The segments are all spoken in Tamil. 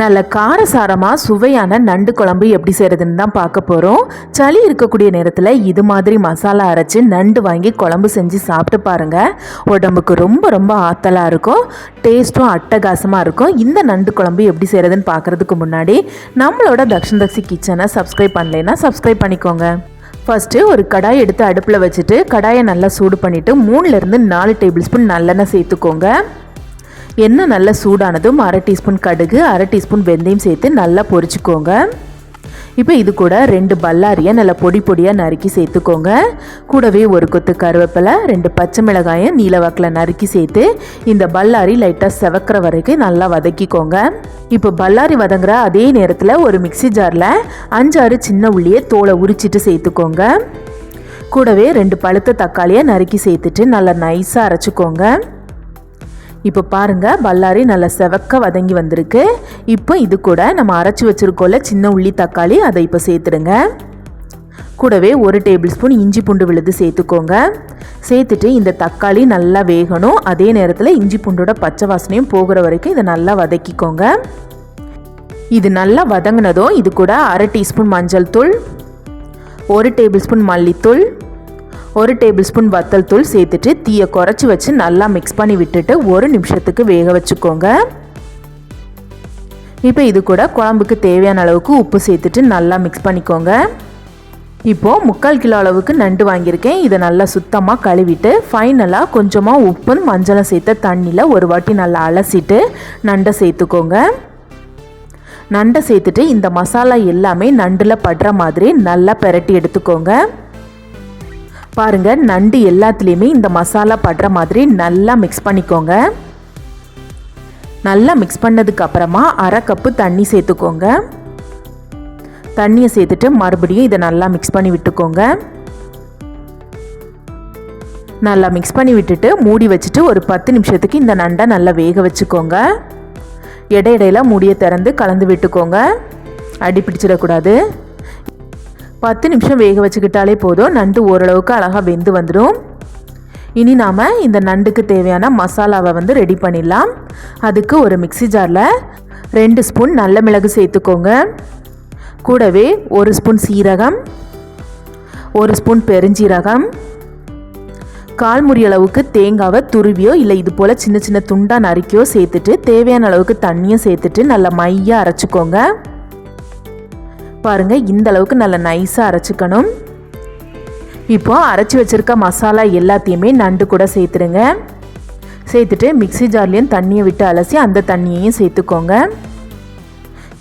நல்ல காரசாரமாக சுவையான நண்டு குழம்பு எப்படி செய்கிறதுன்னு தான் பார்க்க போகிறோம் சளி இருக்கக்கூடிய நேரத்தில் இது மாதிரி மசாலா அரைச்சி நண்டு வாங்கி குழம்பு செஞ்சு சாப்பிட்டு பாருங்கள் உடம்புக்கு ரொம்ப ரொம்ப ஆத்தலாக இருக்கும். டேஸ்ட்டும் அட்டகாசமாக இருக்கும். இந்த நண்டு குழம்பு எப்படி செய்கிறதுன்னு பார்க்குறதுக்கு முன்னாடி நம்மளோட தக்ஷன் தக்ஷி கிச்சனை சப்ஸ்கிரைப் பண்ணலைன்னா சப்ஸ்கிரைப் பண்ணிக்கோங்க. ஃபஸ்ட்டு ஒரு கடாய் எடுத்து அடுப்பில் வச்சுட்டு கடாயை நல்லா சூடு பண்ணிவிட்டு மூணுலேருந்து நாலு டேபிள் ஸ்பூன் நல்லெண்ணெய் சேர்த்துக்கோங்க. எண்ணெய் நல்லா சூடானதும் அரை டீஸ்பூன் கடுகு அரை டீஸ்பூன் வெந்தயம் சேர்த்து நல்லா பொரிச்சுக்கோங்க. இப்போ இது கூட ரெண்டு பல்லாரியை நல்லா பொடி பொடியாக நறுக்கி சேர்த்துக்கோங்க. கூடவே ஒரு கொத்து கருவேப்பிலை ரெண்டு பச்சை மிளகாயை நீலவாக்கில் நறுக்கி சேர்த்து இந்த பல்லாரி லைட்டாக செவக்கிற வரைக்கும் நல்லா வதக்கிக்கோங்க. இப்போ பல்லாரி வதங்குற அதே நேரத்தில் ஒரு மிக்சி ஜாரில் அஞ்சாறு சின்ன உள்ளியை தோலை உரிச்சிட்டு சேர்த்துக்கோங்க. கூடவே ரெண்டு பழுத்த தக்காளியை நறுக்கி சேர்த்துட்டு நல்லா நைஸாக அரைச்சிக்கோங்க. இப்போ பாருங்கள் பல்லாரி நல்லா செவக்க வதங்கி வந்திருக்கு. இப்போ இது கூட நம்ம அரைச்சி வச்சுருக்கோம்ல சின்ன உள்ளி தக்காளி அதை இப்போ சேர்த்துடுங்க. கூடவே ஒரு டேபிள் ஸ்பூன் இஞ்சி பூண்டு விழுது சேர்த்துக்கோங்க. சேர்த்துட்டு இந்த தக்காளி நல்லா வேகணும். அதே நேரத்தில் இஞ்சி பூண்டோட பச்சை வாசனையும் போகிற வரைக்கும் இதை நல்லா வதக்கிக்கோங்க. இது நல்லா வதங்கினதும் இது கூட அரை டீஸ்பூன் மஞ்சள் தூள் ஒரு டேபிள் ஸ்பூன் மல்லித்தூள் ஒரு டேபிள் ஸ்பூன் வத்தல் தூள் சேர்த்துட்டு தீயை குறைச்சி வச்சு நல்லா மிக்ஸ் பண்ணி விட்டுட்டு ஒரு நிமிஷத்துக்கு வேக வச்சுக்கோங்க. இப்போ இது கூட குழம்புக்கு தேவையான அளவுக்கு உப்பு சேர்த்துட்டு நல்லா மிக்ஸ் பண்ணிக்கோங்க. இப்போது முக்கால் கிலோ அளவுக்கு நண்டு வாங்கியிருக்கேன். இதை நல்லா சுத்தமாக கழுவிட்டு ஃபைனலாக கொஞ்சமாக உப்பும் மஞ்சளும் சேர்த்த தண்ணியில் ஒரு வாட்டி நல்லா அலசிட்டு நண்டை சேர்த்துக்கோங்க. நண்டை சேர்த்துட்டு இந்த மசாலா எல்லாமே நண்டில் படுற மாதிரி நல்லா பெரட்டி எடுத்துக்கோங்க. பாருங்கள் நண்டு எல்லாத்துலேயுமே இந்த மசாலா படுற மாதிரி நல்லா மிக்ஸ் பண்ணிக்கோங்க. நல்லா மிக்ஸ் பண்ணதுக்கு அப்புறமா அரை கப்பு தண்ணி சேர்த்துக்கோங்க. தண்ணியை சேர்த்துட்டு மறுபடியும் இதை நல்லா மிக்ஸ் பண்ணி விட்டுக்கோங்க. நல்லா மிக்ஸ் பண்ணி விட்டுட்டு மூடி வச்சுட்டு ஒரு பத்து நிமிஷத்துக்கு இந்த நண்டை நல்லா வேக வச்சுக்கோங்க. இடையிடையில் மூடியை திறந்து கலந்து விட்டுக்கோங்க. அடி பிடிச்சிடக்கூடாது. பத்து நிமிஷம் வேக வச்சுக்கிட்டாலே போதும். நண்டு ஓரளவுக்கு அழகாக வெந்து வந்துடும் இனி நாம் இந்த நண்டுக்கு தேவையான மசாலாவை வந்து ரெடி பண்ணிடலாம். அதுக்கு ஒரு மிக்சி ஜாரில் ரெண்டு ஸ்பூன் நல்ல மிளகு சேர்த்துக்கோங்க. கூடவே ஒரு ஸ்பூன் சீரகம் ஒரு ஸ்பூன் பெருஞ்சீரகம் கால் முறி அளவுக்கு தேங்காவை துருவியோ இல்லை இது போல் சின்ன சின்ன துண்டாக நறுக்கியோ சேர்த்துட்டு தேவையான அளவுக்கு தண்ணியும் சேர்த்துட்டு நல்லா மையாக அரைச்சிக்கோங்க. பாருங்கள் இந்த அளவுக்கு நல்லா நைஸாக அரைச்சிக்கணும். இப்போ அரைச்சி வச்சுருக்க மசாலா எல்லாத்தையுமே நண்டு கூட சேர்த்துருங்க சேர்த்துட்டு மிக்சி ஜார்லேயும் தண்ணியை விட்டு அலசி அந்த தண்ணியையும் சேர்த்துக்கோங்க.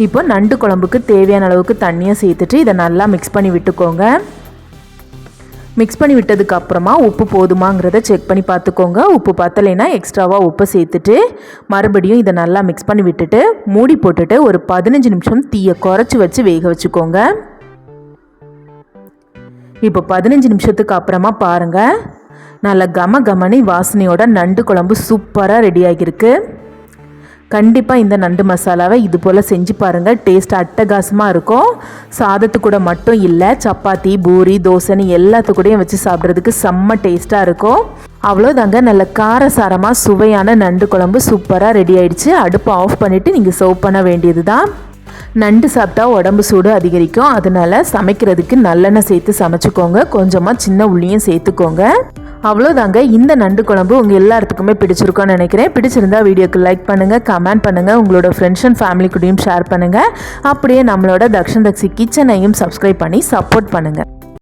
இப்போ நண்டு குழம்புக்கு தேவையான அளவுக்கு தண்ணியை சேர்த்துட்டு இதை நல்லா மிக்ஸ் பண்ணி விட்டுக்கோங்க. மிக்ஸ் பண்ணி விட்டதுக்கு அப்புறமா உப்பு போதுமாங்கிறத செக் பண்ணி பார்த்துக்கோங்க. உப்பு பத்தலைன்னா எக்ஸ்ட்ராவாக உப்பை சேர்த்துட்டு மறுபடியும் இதை நல்லா மிக்ஸ் பண்ணி விட்டுட்டு மூடி போட்டுட்டு ஒரு பதினஞ்சு நிமிஷம் தீயை குறைச்சி வச்சு வேக வச்சுக்கோங்க. இப்போ பதினஞ்சு நிமிஷத்துக்கு அப்புறமா பாருங்கள் நல்ல கம கமனி வாசனையோட நண்டு குழம்பு சூப்பராக ரெடி ஆகியிருக்கு. கண்டிப்பாக இந்த நண்டு மசாலாவை இது போல் செஞ்சு பாருங்கள் டேஸ்ட் அட்டகாசமாக இருக்கும். சாதத்து கூட மட்டும் இல்லை சப்பாத்தி பூரி தோசைன்னு எல்லாத்து கூடயும் வச்சு சாப்பிட்றதுக்கு செம்ம டேஸ்ட்டாக இருக்கும். அவ்வளோதாங்க நல்ல காரசாரமாக சுவையான நண்டு குழம்பு சூப்பராக ரெடி ஆயிடுச்சு. அடுப்பை ஆஃப் பண்ணிவிட்டு நீங்கள் சர்வ் பண்ண வேண்டியது தான் நண்டு சாப்பிட்டா உடம்பு சூடு அதிகரிக்கும். அதனால் சமைக்கிறதுக்கு நல்லெண்ணெய் சேர்த்து சமைச்சிக்கோங்க. கொஞ்சமாக சின்ன உள்ளியும் சேர்த்துக்கோங்க. அவ்வளோதாங்க இந்த நண்டு குழம்பு உங்கள் எல்லாத்துக்குமே பிடிச்சிருக்கோன்னு நினைக்கிறேன். பிடிச்சிருந்தா வீடியோக்கு லைக் பண்ணுங்கள் கமெண்ட் பண்ணுங்கள் உங்களோட ஃப்ரெண்ட்ஸ் அண்ட் ஃபேமிலி கூடயும் ஷேர் பண்ணுங்கள் அப்படியே நம்மளோட தக்ஷன் தக்ஷி கிச்சனையும் சப்ஸ்கிரைப் பண்ணி சப்போர்ட் பண்ணுங்கள்